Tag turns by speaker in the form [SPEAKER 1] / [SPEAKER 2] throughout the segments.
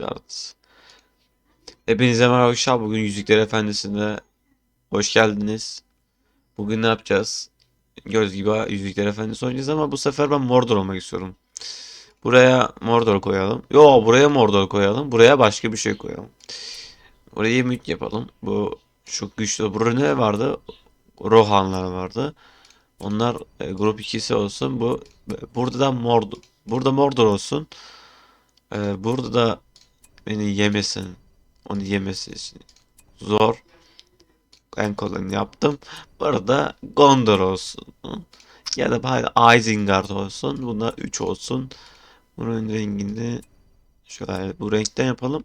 [SPEAKER 1] Asgard. Hepinize merhaba. Bugün Yüzükler Efendisi'ne hoş geldiniz. Bugün ne yapacağız? Göz gibi Yüzükler Efendisi oynayacağız ama bu sefer ben Mordor olmak istiyorum. Buraya Mordor koyalım. Yo buraya Mordor koyalım. Buraya başka bir şey koyalım. Burayı mük yapalım. Bu çok güçlü. Burada ne vardı? Rohanlar vardı. Onlar e, grup ikisi olsun. Bu burada da Mordor. Burada Mordor olsun. E, burada da beni yemesin. Onu yemesi için zor. En kolayını yaptım. Burada Gondor olsun. Ya da bari Isengard olsun. Buna 3 olsun. Bunun rengini şöyle bu renkten yapalım.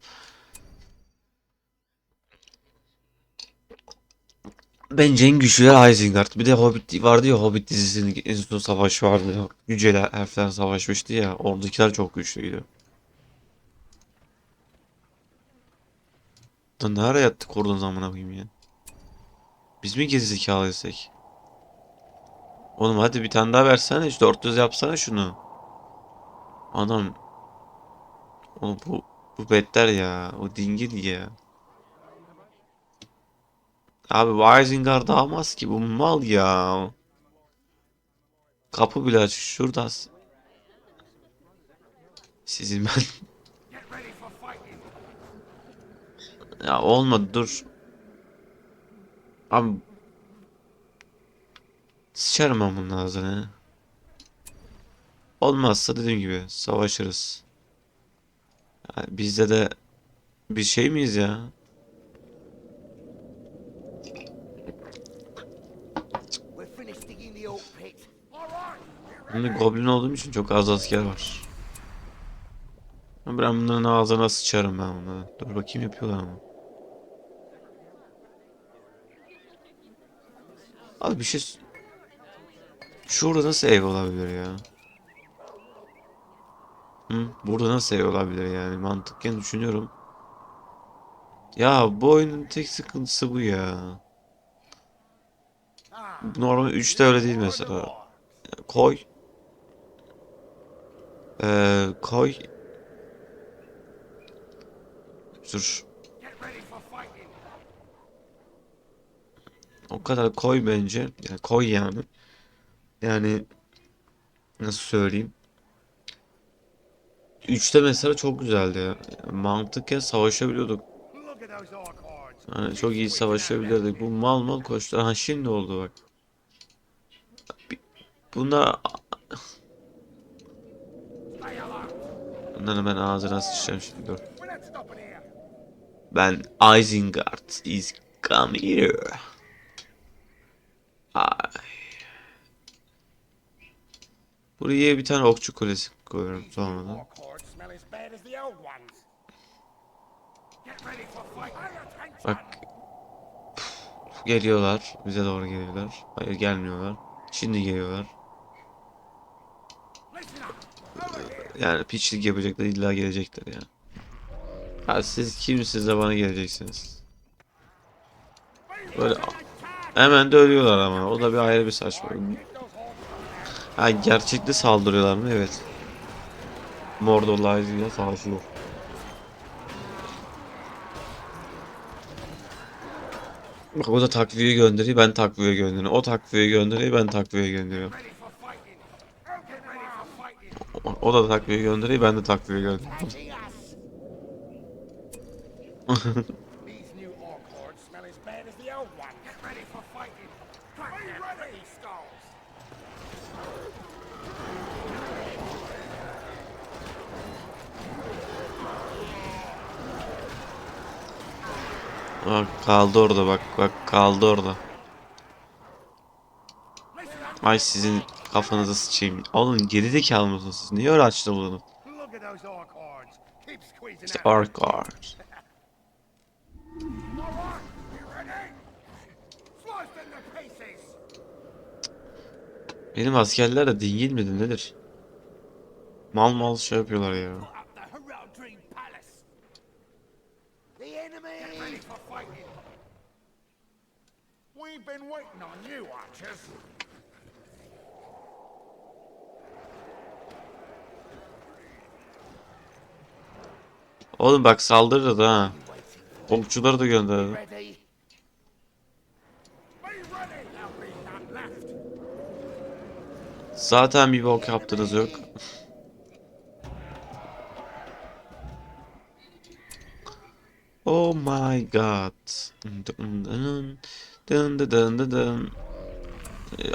[SPEAKER 1] Bence en güçlüler Isengard. Bir de Hobbit vardı ya Hobbit dizisinin en son savaşı vardı ya. Yüceler elfler savaşmıştı ya. Oradakiler çok güçlüydü. Lan ne ara yattık kurdun zamana koyayım ya. Biz mi gerizekalıysak? Oğlum hadi bir tane daha versene. Şu 400 yapsana şunu. Adam. Oğlum bu bu beter ya. O dingil ya. Abi bu Isengard almaz ki. Bu mal ya. Kapı bile açık. Şurada. Sizin ben. Ya olmadı dur. Abi. Sıçarım ben bunun ağzına. Olmazsa dediğim gibi savaşırız. Yani bizde de bir şey miyiz ya? Şimdi goblin olduğum için çok az asker var. Ben bunların ağzına sıçarım ben bunları. Dur bakayım yapıyorlar mı? Abi bir şey... Şurada nasıl ev olabilir ya? Hı? Burada nasıl ev olabilir yani? Mantıken düşünüyorum. Ya bu oyunun tek sıkıntısı bu ya. Normal 3'te öyle değil mesela. Koy. Ee, koy. Dur. O kadar koy bence. Yani koy yani. Yani nasıl söyleyeyim? 3'te mesela çok güzeldi ya. Mantıken savaşabiliyorduk. Yani çok iyi savaşabilirdik. Bu mal mal koştu. Ha şimdi oldu bak. Bunlar Bunları ben ağzına sıçacağım şimdi dur. Ben Isengard is come here. Ay. Buraya bir tane okçu kulesi koyuyorum sonradan. Bak. Geliyorlar. Bize doğru geliyorlar. Hayır gelmiyorlar. Şimdi geliyorlar. Yani piçlik yapacaklar illa gelecekler ya. Ha siz kimsiniz de bana geleceksiniz. Böyle hemen de ölüyorlar ama o da bir ayrı bir saçma. Ha gerçekte saldırıyorlar mı? Evet. Mordor'la Isengard savaşıyor. Bak o da takviye gönderiyor, ben takviye gönderiyorum. O takviye gönderiyor, ben takviye gönderiyorum. O da takviye gönderiyor, ben de takviye gönderiyorum. Bak kaldı orada bak bak kaldı orada. Ay sizin kafanızı sıçayım. Oğlum gerizekalı mısınız siz? Niye öyle.
[SPEAKER 2] Keep squeezing
[SPEAKER 1] İşte. Arkard. Benim askerler de dingil midir nedir? Mal mal şey yapıyorlar ya. Bak saldırırız ha. Okçuları da
[SPEAKER 2] left.
[SPEAKER 1] Zaten bir bok yaptınız yok. Oh my god.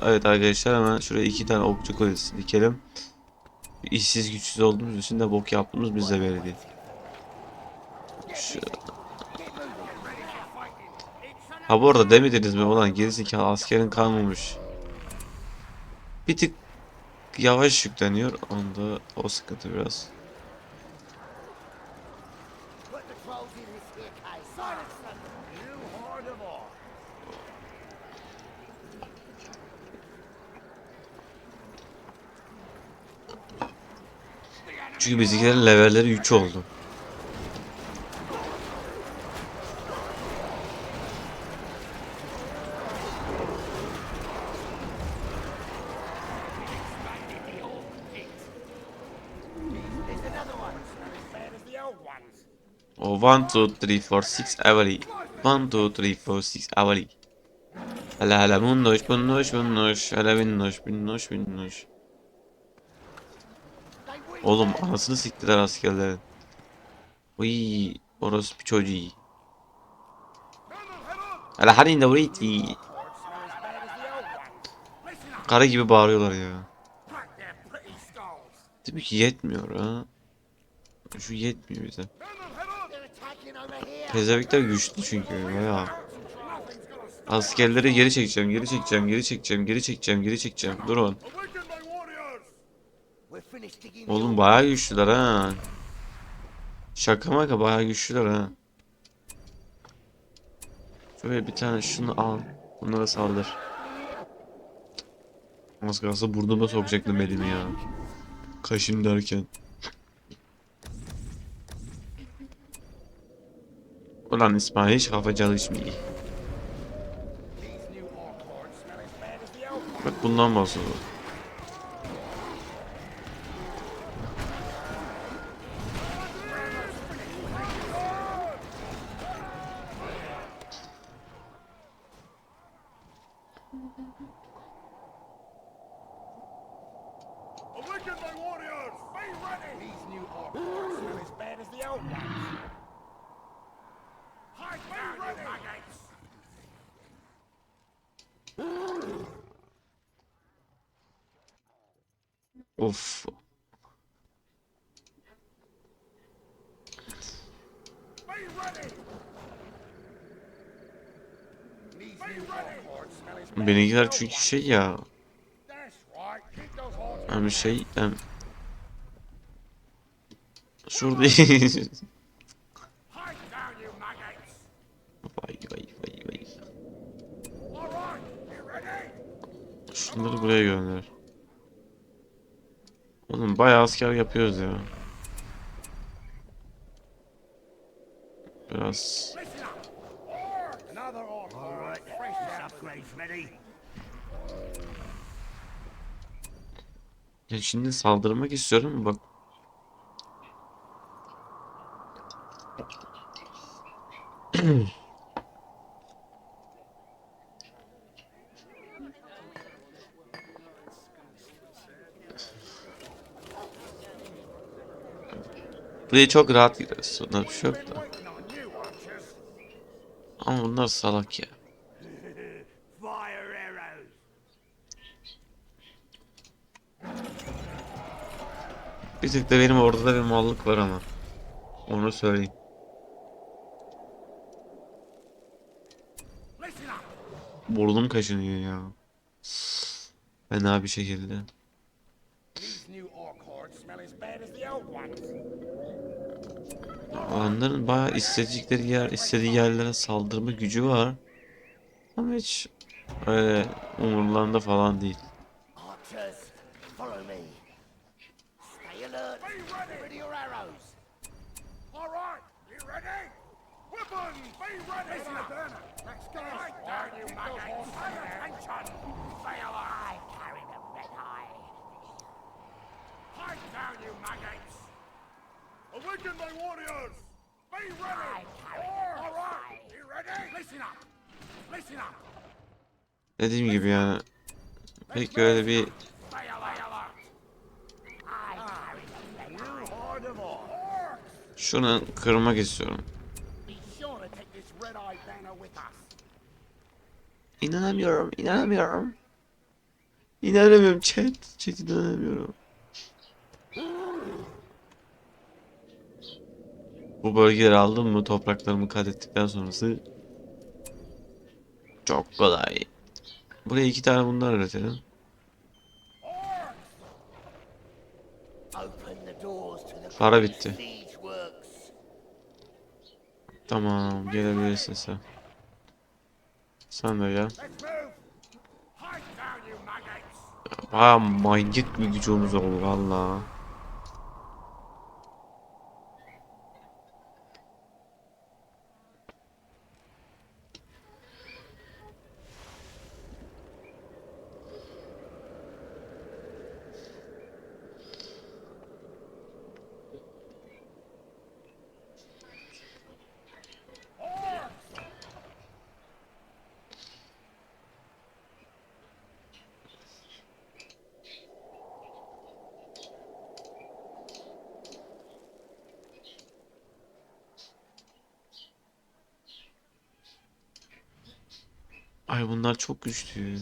[SPEAKER 1] Evet arkadaşlar hemen şuraya iki tane okçu kulesi dikelim. İşsiz güçsüz olduğumuz için de bok yaptığımız bize değil. Ha bu arada demediniz mi ulan gerizekalı askerin kalmamış. Bir tık yavaş yükleniyor. Onda o sıkıntı biraz. Çünkü bizimkilerin levelleri 3 oldu. O 1, 2, 3, 4, 6 avali. 1, 2, 3, 4, 6 avali. Hala hala bunnoş bunnoş bunnoş. Hala binnoş binnoş binnoş. Oğlum anasını siktiler askerlerin. Uy, orası bir çocuğu. Hala hani
[SPEAKER 2] up.
[SPEAKER 1] Kara gibi bağırıyorlar ya. Tabii ki yetmiyor ha. Şu yetmiyor bize. Pezevikler güçlü çünkü
[SPEAKER 2] stop
[SPEAKER 1] Askerleri geri çekeceğim, geri çekeceğim, geri çekeceğim, geri çekeceğim, geri çekeceğim. Durun. Oğlum bayağı güçlüler ha. Şaka maka bayağı güçlüler ha. Şöyle bir tane şunu al. Bunlara saldır. Az kalsın burnuma sokacaktım elimi ya. Kaşın derken. Ulan İsmail hiç kafa çalışmıyor.
[SPEAKER 2] These new orc as
[SPEAKER 1] Benimkiler çünkü şey ya. Hem şey hem... Şurada... Vay vay vay vay. Şunları buraya gönder. Oğlum bayağı asker yapıyoruz ya. Biraz... Ya şimdi saldırmak istiyorum bak. Buraya çok rahat gireriz. Sonra bir şey yok da. Ama bunlar salak ya. Bir tık da benim orada da bir mallık var ama. Onu söyleyeyim. Burnum kaşınıyor ya. Fena bir şekilde. Onların bayağı istedikleri yer, istediği yerlere saldırma gücü var. Ama hiç öyle umurlarında falan değil.
[SPEAKER 2] Down, you maggots. Awaken my warriors. ready. All right. You ready? Listen up. Listen up.
[SPEAKER 1] Dediğim gibi yani pek öyle bir
[SPEAKER 3] orcs.
[SPEAKER 1] şunu kırmak istiyorum.
[SPEAKER 2] Be.
[SPEAKER 1] İnanamıyorum, inanamıyorum. İnanamıyorum chat. Chat inanamıyorum. Bu bölgeleri aldım mı topraklarımı kat ettikten sonrası çok kolay. Buraya iki tane bunlar üretelim. Para bitti. Tamam gelebilirsin sen. Sen de gel. Baya manyak bir gücümüz oldu valla. Ay bunlar çok güçlü.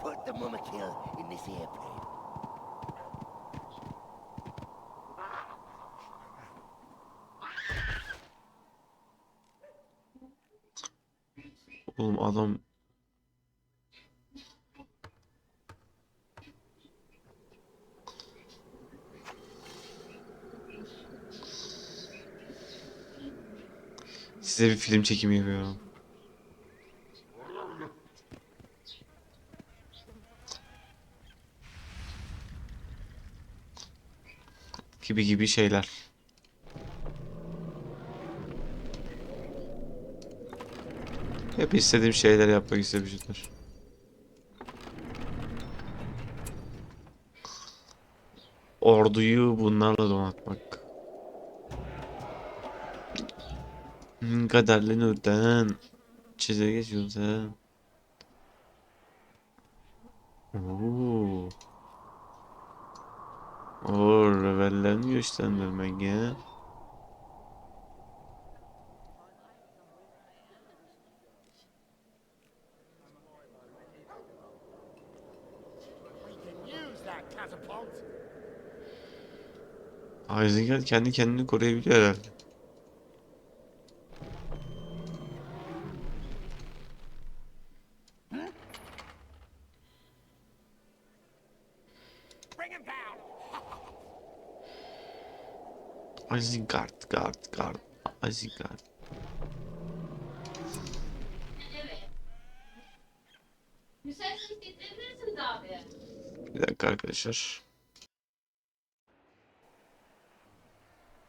[SPEAKER 2] Put the Mummakill in this airplane.
[SPEAKER 1] Adam Size bir film çekimi yapıyorum. Gibi gibi şeyler. Hep istediğim şeyler yapmak istemişimdir. Orduyu bunlarla donatmak. Hmm, Kaderli nurdan çize geçiyorsun Oo. Oo, rebellerini güçlendirmek ya. Isengard kendi kendini koruyabiliyor herhalde. Isengard, guard, guard,
[SPEAKER 4] abi.
[SPEAKER 1] Bir dakika arkadaşlar.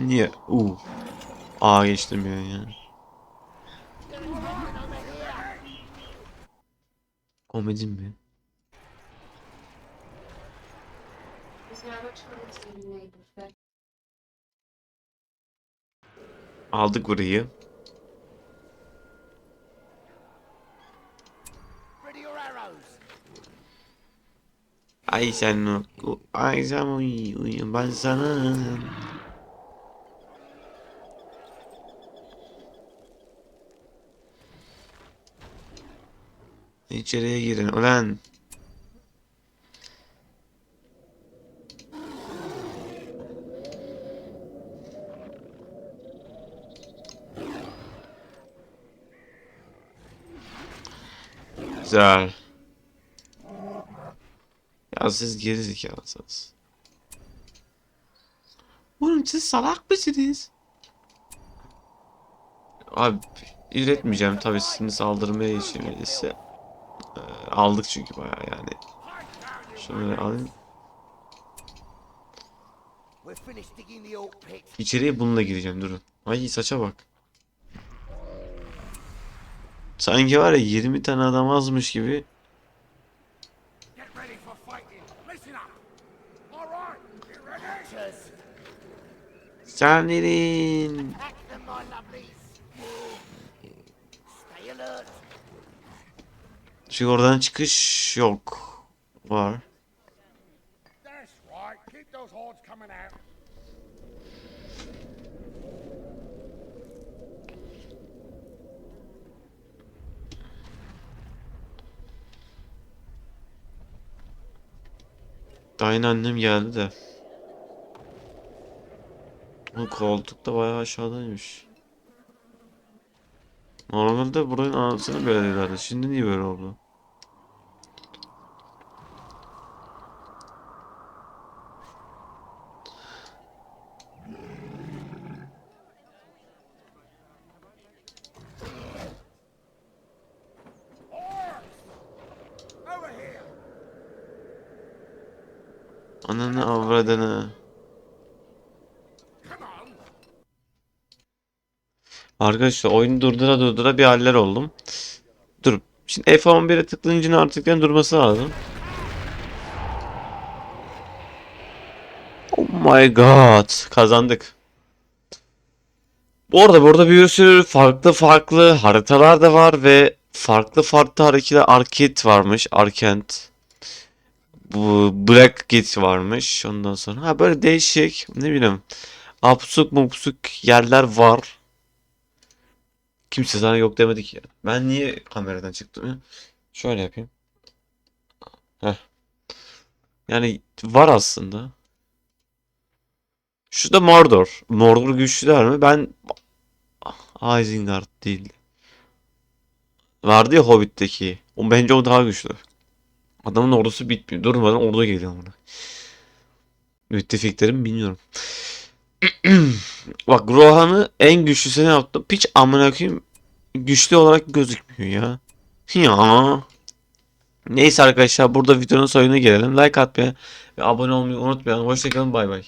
[SPEAKER 1] Ben niye? Uu. A geçtim ya ya. Komedi mi? Aldık burayı. Ay sen o- ay sen uy, uy, ben sana İçeriye girin ulan. Güzel. Ya siz geri zekalısınız. Oğlum siz salak mısınız? Abi üretmeyeceğim tabii sizin saldırmaya işimizi. Ee, aldık çünkü bayağı yani. Şöyle alayım. İçeriye bununla gireceğim durun. Ay saça bak. Sanki var ya 20 tane adam azmış gibi.
[SPEAKER 3] Get
[SPEAKER 1] Çünkü oradan çıkış yok. Var. Yeni annem geldi de. Bu koltuk da bayağı aşağıdaymış. Normalde buranın anasını böyle. Şimdi niye böyle oldu? Arkadaşlar oyunu durdura durdura bir haller oldum. Dur. Şimdi F11'e tıklayınca artık durması lazım. Oh my god. Kazandık. Bu arada burada bir sürü farklı farklı haritalar da var ve farklı farklı hareketler Arcade varmış. Arkent. Bu Black Gate varmış. Ondan sonra ha böyle değişik ne bileyim absuk mupsuk yerler var. Kimse sana yok demedi ki. Ben niye kameradan çıktım? Şöyle yapayım. Heh. Yani var aslında. Şu da Mordor. Mordor güçlüler mi? Ben Isengard değil. Vardı ya Hobbit'teki. O bence o daha güçlü. Adamın ordusu bitmiyor. Durmadan ordu geliyor bana. Müttefiklerim bilmiyorum. Bak Rohan'ı en güçlüsüne yaptım. Piç amına koyayım güçlü olarak gözükmüyor ya. Ya. Neyse arkadaşlar burada videonun sonuna gelelim. Like atmayı ve abone olmayı unutmayalım. Hoşçakalın bay bay.